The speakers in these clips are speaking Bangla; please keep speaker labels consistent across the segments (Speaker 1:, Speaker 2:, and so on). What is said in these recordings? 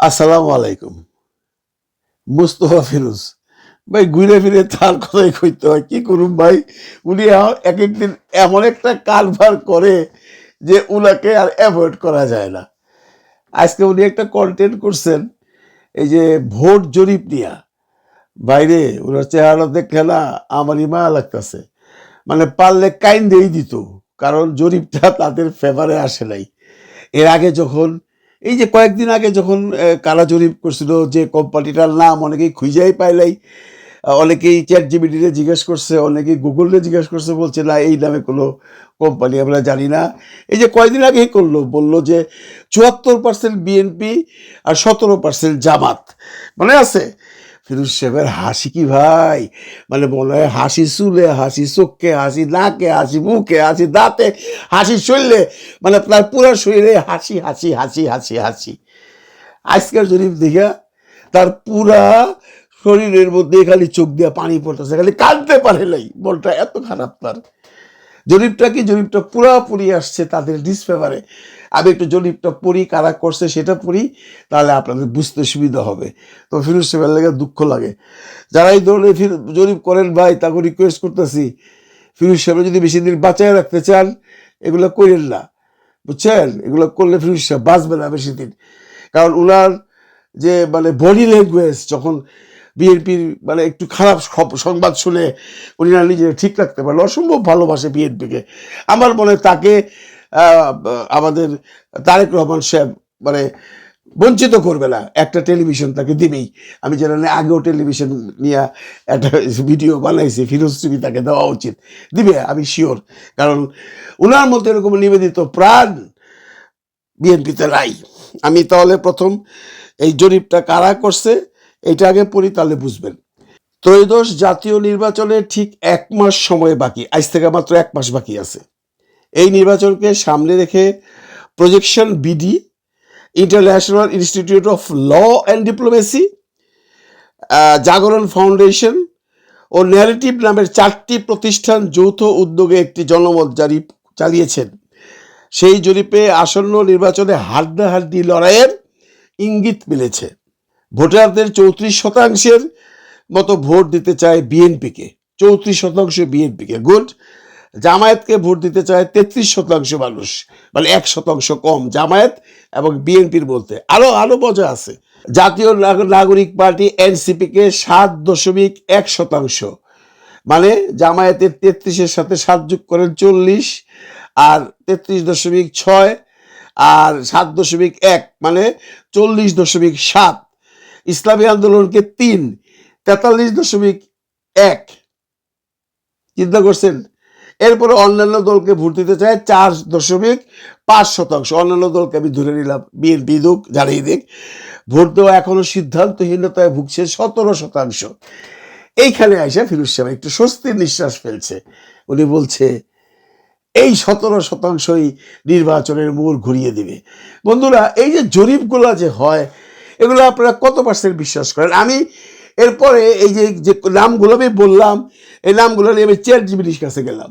Speaker 1: আসসালামু আলাইকুম। মুস্তফা ফিরোজ। ভাই, ঘুরে ফিরে তার কথাই কইতে হয়, কি করুন ভাই? উনি এক একদিন এমন একটা কারবার করে যে উনাকে আর অ্যাভয়েড করা যায় না। আজকে উনি একটা কন্টেন্ট করছেন, এই যে ভোট জরিপ নিয়া। বাইরে ওনার চেহারা দেখলে না আমারই মায়া লাগতেছে। মানে পারলে কাইন দিয়েই দিত, কারণ জরিপটা তাদের ফেভারে আসে নাই। এর আগে যখন এই যে কয়েকদিন আগে যখন কালা জরিপ করছিল যে কোম্পানিটার নাম অনেকেই খুঁজেই পাইলাই অনেকেই চ্যাট জিবিটিতে জিজ্ঞেস করছে, অনেকেই গুগলে জিজ্ঞেস করছে, বলছে, না, এই নামে কোনো কোম্পানি আমরা জানি না। এই যে কয়েকদিন আগেই করল, বলল যে চুয়াত্তর পার্সেন্ট বিএনপি আর সতেরো পার্সেন্ট জামাত। মনে আছে? ফিরোজ সাহেবের হাসি কি ভাই? মানে মনে হয় হাসি চুলে হাসি চোখে, হাসি নাকে, হাসি মুখে, হাসি দাঁতে, হাসি শরীরে মানে তার পুরো শরীরে হাসি হাসি হাসি হাসি হাসি। আজকের জরিপ দেখা তার পুরা শরীরের মধ্যে খালি চোখ দিয়ে পানি পড়তেছে, খালি কাঁদতে পারে নাই, মনটা এত খারাপ তার। জরিপটা কি? জরিপটা পুরাপুরি আসছে তাদের ডিসফেভারে আমি একটু জরিপটা পড়ি, কারা করছে সেটা পড়ি, তাহলে আপনাদের বুঝতে সুবিধা হবে। তো ফিরোজ সাহেবের লেগে দুঃখ লাগে। যারা এই ধরনের জরিপ করেন ভাই, তাকে রিকোয়েস্ট করতেছি। ফিরোজ সাহেব যদি বেশি দিন বাঁচায় রাখতে চান, এগুলো করেন না। বুঝছেন? এগুলো করলে ফিরোজ সাহেব বাঁচবে না বেশি দিন। কারণ ওনার যে মানে বডি ল্যাঙ্গুয়েজ যখন বিএনপির মানে একটু খারাপ সংবাদ শুনে উনি না নিজে ঠিক রাখতে পারেন অসম্ভব ভালোবাসে বিএনপিকে। আমার মনে তাকে আমাদের তারেক রহমান সাহেব মানে বঞ্চিত করবে না, একটা টেলিভিশন তাকে দিবেই। আমি জানি আগেও টেলিভিশন নিয়ে একটা ভিডিও বানাইছি, ফিরোজ টিভি তাকে দেওয়া উচিত। দিবে, আমি শিওর কারণ ওনার মতো এরকম নিবেদিত প্রাণ বিএনপিতে নাই। আমি তাহলে প্রথম এই জরিপটা কারা করছে, এটা আগে পড়ি, তাহলে বুঝবেন। ত্রয়োদশ জাতীয় নির্বাচনের ঠিক এক মাস সময় বাকি, আজ থেকে মাত্র এক মাস বাকি আছে। এই নির্বাচনকে সামনে রেখে projection BD international institute of law and diplomacy Jagoron foundation O narrative নামের চারটি প্রতিষ্ঠান যৌথ উদ্যোগে একটি জনমত জারি, চালিয়েছেন। সেই জরিপে আসন্ন নির্বাচনে হাড্ডাহাড্ডি লড়াইয়ের ইঙ্গিত মিলেছে। ভোটারদের চৌত্রিশ শতাংশের মতো ভোট দিতে চায় বিএনপিকে। চৌত্রিশ শতাংশ বিএনপিকে। গুড জামায়াতকে ভোট দিতে চায় তেত্রিশ শতাংশ মানুষ মানে এক শতাংশ কম জামায়াত এবং বিএনপির বলতে। আরও আরও মজা আছে। জাতীয় নাগরিক পার্টি এনসিপিকে সাত দশমিক এক শতাংশ মানে জামায়াতের তেত্রিশের সাথে সাত যোগ করেন চল্লিশ, আর তেত্রিশ দশমিক ছয়, আর সাত দশমিক এক মানে চল্লিশ দশমিক সাত। ইসলামী আন্দোলনকে তিন, তেতাল্লিশ দশমিক এক। চিন্তা করছেন? এরপরে অন্যান্য দলকে ভোট দিতে চায় চার দশমিক পাঁচ শতাংশ। অন্যান্য দলকে আমি ধরে নিলাম, বিএনপি দুক জানিয়ে দিক, ভোট দেওয়া এখনও সিদ্ধান্তহীনতায় ভুগছে সতেরো শতাংশ। এইখানে আইসা ফিরুজ সাহেব একটু স্বস্তির নিঃশ্বাস ফেলছে। উনি বলছে, এই সতেরো শতাংশই নির্বাচনের মূল ঘুরিয়ে দিবে। বন্ধুরা, এই যে জরিপগুলো যে হয়, এগুলো আপনারা কত পার্সেন্ট বিশ্বাস করেন? আমি এরপরে এই যে যে নামগুলো আমি বললাম, এই নামগুলো নিয়ে আমি চ্যাট জিবিটির কাছে গেলাম।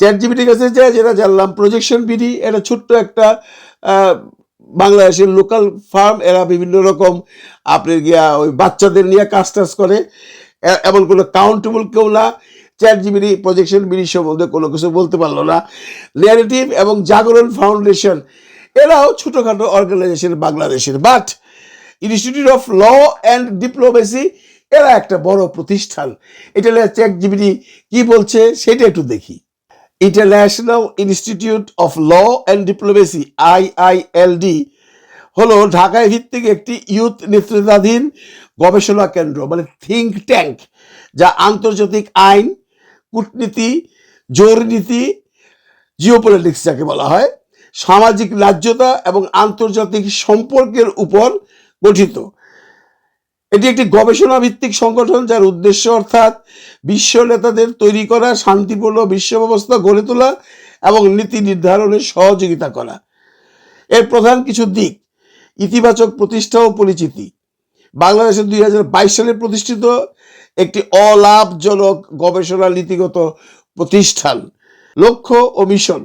Speaker 1: চ্যাট জিবিটির কাছে যে যেটা জানলাম প্রজেকশন বিডি এটা ছোট্ট একটা বাংলাদেশের লোকাল ফার্ম এরা বিভিন্ন রকম আপনার গিয়া ওই বাচ্চাদের নিয়ে কাজ টাজ করে। এমন কোনো কাউন্টেবল কেউ না। চ্যাট জিবিডি প্রজেকশন বিডি সম্বন্ধে কোনো কিছু বলতে পারল না। ন্যারেটিভ এবং জাগরণ ফাউন্ডেশন এরাও ছোটোখাটো অর্গানাইজেশন বাংলাদেশের। But institute of law and diplomacy এরা একটা বড় প্রতিষ্ঠান। এটা চ্যাট জিবিডি কি বলছে, সেটা একটু দেখি। International institute of law and diplomacy IILD হলো ঢাকায় ভিত্তিক একটি ইউথ নেতৃত্বাধীন গবেষণা কেন্দ্র মানে থিঙ্ক ট্যাঙ্ক যা আন্তর্জাতিক আইন, কূটনীতি জোরনীতি জিওপলিটিক্স যাকে বলা হয়, সামাজিক ন্যায্যতা এবং আন্তর্জাতিক সম্পর্কের উপর গঠিত। এটি একটি গবেষণা ভিত্তিক সংগঠন যার উদ্দেশ্য অর্থাৎ বিশ্ব নেতাদের তৈরি করা, শান্তিপূর্ণ বিশ্ব ব্যবস্থা গড়ে তোলা এবং নীতি নির্ধারণে সহযোগিতা করা। এর প্রধান কিছু দিক, ইতিবাচক প্রতিষ্ঠা ও পরিচিতি। বাংলাদেশে দুই হাজার বাইশ সালে প্রতিষ্ঠিত একটি অলাভজনক গবেষণা নীতিগত প্রতিষ্ঠান, লক্ষ্য ও মিশন।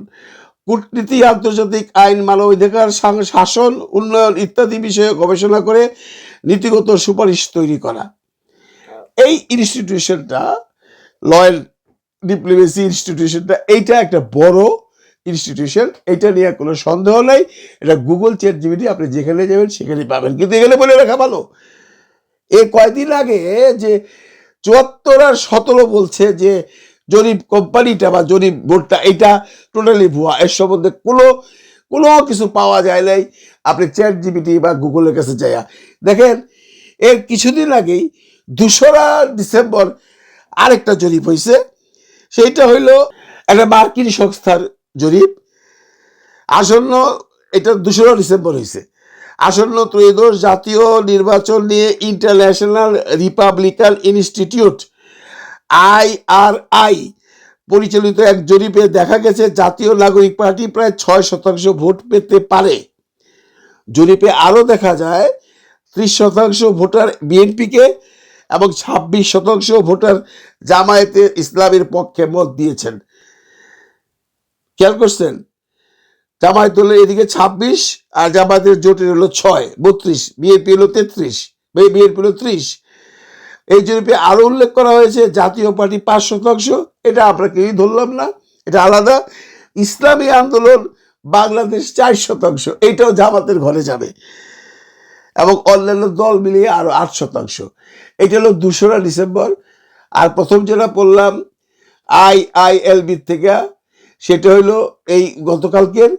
Speaker 1: কূটনীতি, আন্তর্জাতিক আইন, মানবাধিকার শাসন, উন্নয়ন ইত্যাদি বিষয়ে গবেষণা করে নীতিগত সুপারিশ তৈরি করা। এই ইনস্টিটিউশনটা লয়াল ডিপ্লোমেসি ইনস্টিটিউশনটা এইটা একটা বড় ইনস্টিটিউশন এটা নিয়ে কোনো সন্দেহ নাই। এটা গুগল চ্যাট জিবিটি আপনি যেখানে যাবেন সেখানে পাবেন। কিন্তু এখানে বলে রাখা ভালো। এ কয়দিন আগে যে চুয়াত্তর আর সতেরো বলছে যে জরিপ কোম্পানিটা বা জরিপ বোর্ডটা এটা টোটালি ভুয়া। এর সম্বন্ধে কোনো কোনো কিছু পাওয়া যায় নাই। আপনি চ্যাট জিবিটি বা গুগলের কাছে যাইয়া। দেখেন, এর কিছুদিন আগেই দোসরা ডিসেম্বর আরেকটা জরিপ হয়েছে সেইটা হইল একটা মার্কিন সংস্থার জরিপ। আসন্ন, এটা দোসরা ডিসেম্বর হয়েছে আসন্ন ত্রয়োদশ জাতীয় নির্বাচন নিয়ে ইন্টারন্যাশনাল রিপাবলিকান ইনস্টিটিউট আইআরআই পরিচালিত এক জরিপে দেখা গেছে জাতীয় নাগরিক পার্টি প্রায় ছয় শতাংশ ভোট পেতে পারে। জরিপে আরও দেখা যায়, ত্রিশ শতাংশ ভোটার বিএনপিকে এবং ছাব্বিশ শতাংশ ভোটার জামায়াতে ইসলামের পক্ষে মত দিয়েছেন। খেয়াল করছেন? জামায়াত হলো এদিকে ছাব্বিশ আর জামায়াতের জোটের হলো ছয়, বত্রিশ, বিএনপি হলো তেত্রিশ, বিএনপি হলো ত্রিশ। এই জরিপে আরও উল্লেখ করা হয়েছে, জাতীয় পার্টি পাঁচ শতাংশ, এটা আমরা কেউই ধরলাম না, এটা আলাদা। ইসলামী আন্দোলন বাংলাদেশ চার শতাংশ এইটাও জামাতের ঘরে যাবে। এবং অন্যান্য দল মিলিয়ে আরও আট শতাংশ। এটা হলো দুশোরা ডিসেম্বর, আর প্রথম যেটা পড়লাম আই আই এল বি থেকে, সেটা হলো এই গতকালকের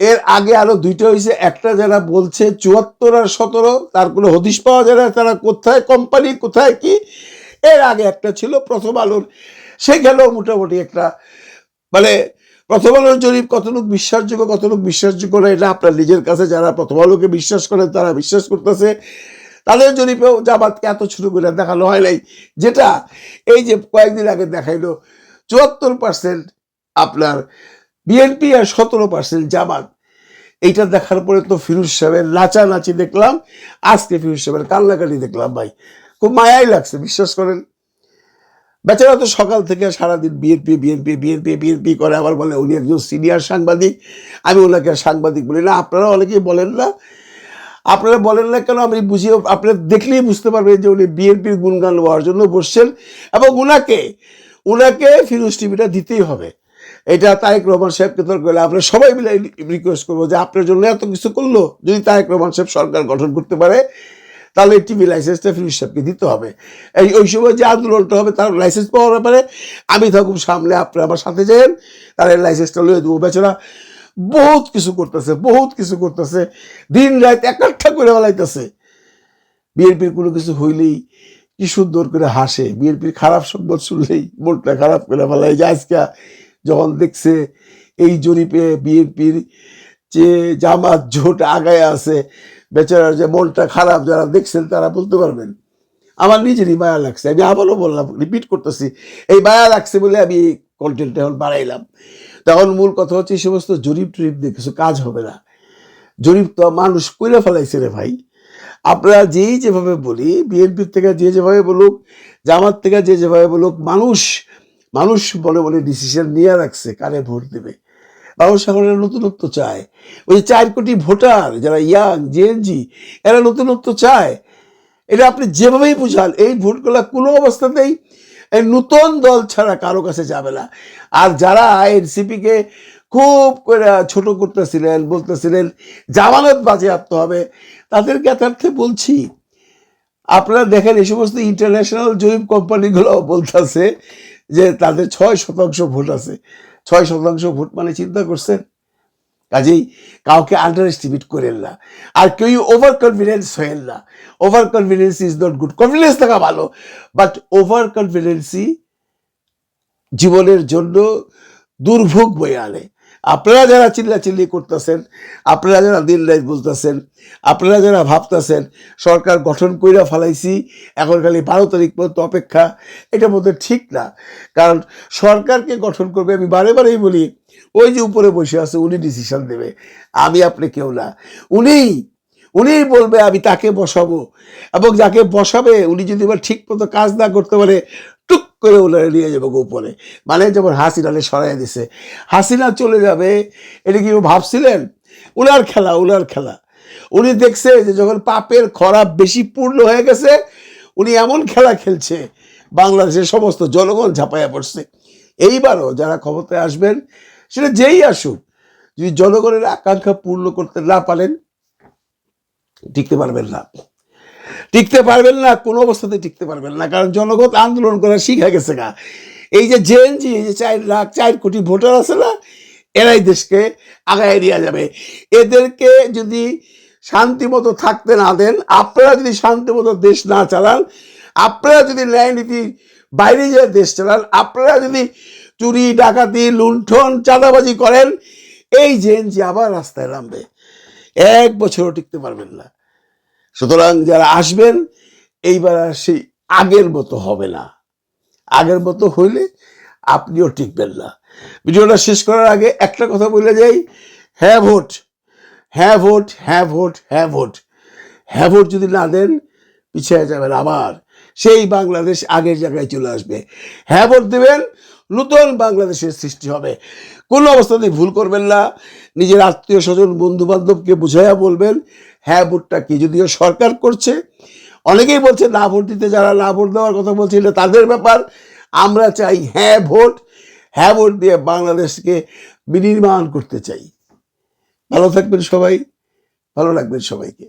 Speaker 1: এর আগে আরও দুইটা হয়েছে একটা যারা বলছে চুয়াত্তর আর সতেরো, তার কোনো হদিশ পাওয়া যায় না, তারা কোথায় কোম্পানি কোথায়, কি? এর আগে একটা ছিল প্রথম আলোর। সেখানেও মোটামুটি একটা মানে প্রথম আলোর জরিপ কতটুকু বিশ্বাসযোগ্য কতটুকু বিশ্বাসযোগ্য না, এটা আপনার নিজের কাছে যারা প্রথম আলোকে বিশ্বাস করেন তারা বিশ্বাস করতেছে। তাদের জরিপেও জামাতকে এত ছোট করে দেখানো হয় নাই। যেটা এই যে কয়েকদিন আগে দেখাইলো, চুয়াত্তর পার্সেন্ট আপনার বিএনপি আর সতেরো পার্সেন্ট জামাত। এইটা দেখার পরে তো ফিরুজ সাহেবের নাচানাচি দেখলাম, আজকে ফিরুজ সাহেবের কান্নাকাটি দেখলাম ভাই। খুব মায়াই লাগছে, বিশ্বাস করেন। বেচারা তো সকাল থেকে সারাদিন বিএনপি বিএনপি বিএনপি বিএনপি করে, আবার বলে উনি একজন সিনিয়র সাংবাদিক। আমি ওনাকে সাংবাদিক বলি না, আপনারা অনেকেই বলেন না। আপনারা বলেন না কেন, আমি বুঝিয়ে আপনারা দেখলেই বুঝতে পারবেন যে উনি বিএনপির গুণগান হওয়ার জন্য বসছেন এবং উনাকে উনাকে ফিরোজ টিভিটা দিতেই হবে। এটা তারেক রহমান সাহেবকে তর্ক করলে আমরা সবাই মিলে রিকোয়েস্ট করব যে আপনার জন্য এত কিছু করল। যদি তারেক রহমান সাহেব সরকার গঠন করতে পারে, তাহলে টিভি লাইসেন্সটা ফিরোজ সাহেবকে দিতে হবে। এই, ওই সময় যে আন্দোলনটা হবে, তার লাইসেন্স পাওয়ার ব্যাপারে আমি থাকুন সামনে আপনি আমার সাথে যান, তাহলে লাইসেন্সটা লয়ে দেবো। বেচারা বহুত কিছু করতেছে, বহুত কিছু করতেছে। দিন রাত একাঠা করে বেলাইতেছে। বিএনপির কোনো কিছু হইলেই কি সুন্দর করে হাসে। বিএনপির খারাপ সংবাদ শুনলেই মনটা খারাপ করে ফেলায় যে আজকে যখন দেখছে এই জরিপে বিএনপির যে জামাত জোট আগায় আছে, বেচারার যে মনটা খারাপ যারা দেখছেন তারা বলতে পারবেন। আমার নিজেরই মায়া লাগছে, আমি আবারও বললাম রিপিট করতেছি, এই মায়া লাগছে বলে আমি কন্টেন্ট এখন বাড়াইলাম। তখন মূল কথা হচ্ছে এই সমস্ত জরিপ টরিপ দিয়ে কিছু কাজ হবে না। জরিপ তো মানুষ করে ফেলাইছে রে ভাই। আপনারা যেই যেভাবে বলি, বিএনপির থেকে যে যেভাবে বলুক, জামাত থেকে যে যেভাবে বলুক, মানুষ মানুষ বলে বলে ডিসিশন নিয়ে রাখছে, কারে ভোট দেবে? এখন নতুনত্ব চায়। ওই চার কোটি ভোটার, যারা ইয়াং জেএনজি এরা নতুনত্ব চায়। এটা আপনি যেভাবেই বুঝান, এই ভোটগুলা কোনো অবস্থাতেই এই নতুন দল ছাড়া কারও কাছে যাবে না। আর যারা এনসিপিকে খুব করে ছোট করতেছিলেন, বলতেছিলেন, জামানত বাজে বাজেয়াপ্ত হবে তাদের জ্ঞাতার্থে বলছি, আপনারা দেখেন এই সমস্ত ইন্টারন্যাশনাল জরিপ কোম্পানিগুলো বলতেছে যে তাদের ছয় শতাংশ ভোট আছে। ছয় শতাংশ ভোট মানে চিন্তা করছেন? কাজেই কাউকে আন্ডার এস্টিমেট করেন না। আর কেউ ওভার কনফিডেন্স হয়েন না। Over confidence is not good confidence থাকা ভালো। বাট ওভার কনফিডেন্সই জীবনের জন্য দুর্ভোগ বয়ে আনে। আপনারা যারা চিল্লাচিল্লি করতেছেন, আপনারা যারা দিন রাত বলতেছেন আপনারা যারা ভাবতেছেন, সরকার গঠন কইরা ফেলাইছি, এখন খালি বারো তারিখ পর্যন্ত অপেক্ষা, এটা মধ্যে ঠিক না। কারণ সরকারকে গঠন করবে, আমি বারে বারেই বলি, ওই যে উপরে বসে আছে, উনি ডিসিশন দেবে। আমি আপনি কেউ না। উনিই উনিই বলবে, আমি তাকে বসাবো। এবং যাকে বসাবে, উনি যদি এবার ঠিক মতো কাজ না করতে পারে, টুক করে ওনারা নিয়ে যাবে গোপনে। মানে যেমন হাসিনালে সরাই দিছে। হাসিনা চলে যাবে, এটা কি ভাবছিলেন? উনার খেলা উনার খেলা। উনি দেখছে যে যখন পাপের খরা বেশি পূর্ণ হয়ে গেছে, উনি এমন খেলা খেলছে, বাংলাদেশের সমস্ত জনগণ ঝাঁপাইয়া পড়ছে। এইবারও যারা ক্ষমতায় আসবেন, সেটা যেই আসুক, যদি জনগণের আকাঙ্ক্ষা পূর্ণ করতে না পারেন, টিকতে পারবেন না। টিকতে পারবেন না, কোনো অবস্থাতে টিকতে পারবেন না, কারণ জনগণ আন্দোলন করা শিখে গেছে গা। এই যে জেএনজি, এই যে চার লাখ চার কোটি ভোটার আছে না, এরাই দেশকে আগায় নিয়ে যাবে। এদেরকে যদি শান্তি মতো থাকতে না দেন, আপনারা যদি শান্তি মতো দেশ না চালান, আপনারা যদি ন্যায় নীতি বাইরে যে দেশ চালান, আপনারা যদি চুরি, ডাকাতি, লুণ্ঠন, চাঁদাবাজি করেন, এই জেএনজি আবার রাস্তায় নামবে। এক বছরও টিকতে পারবেন না। সুতরাং যারা আসবেন, এইবার আর সেই আগের মতো হবে না। আগের মতো হইলে আপনিও টিকবেন না। ভিডিওটা শেষ করার আগে একটা কথা বলে যাই। হ্যাঁ ভোট। হ্যাঁ ভোট। হ্যাঁ ভোট। হ্যাঁ ভোট। হ্যাঁ ভোট যদি না দেন, পিছিয়ে যাবেন আবার। সেই বাংলাদেশ আগের জায়গায় চলে আসবে। হ্যাঁ ভোট দেবেন, নতুন বাংলাদেশের সৃষ্টি হবে। কোনো অবস্থাতেই ভুল করবেন না। নিজের আত্মীয় স্বজন বন্ধু বান্ধবকে বুঝাইয়া বলবেন হ্যাঁ ভোটটা কি যদিও সরকার করছে। অনেকেই বলছে, না, ভোট দিতে যারা না ভোট দেওয়ার কথা বলছিল, তাদের ব্যাপার। আমরা চাই হ্যাঁ ভোট হ্যাঁ ভোট দিয়ে বাংলাদেশকে বিনির্মাণ করতে চাই। ভালো থাকবেন সবাই, ভালো লাগবেন সবাইকে।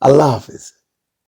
Speaker 1: আল্লাহ হাফেজ।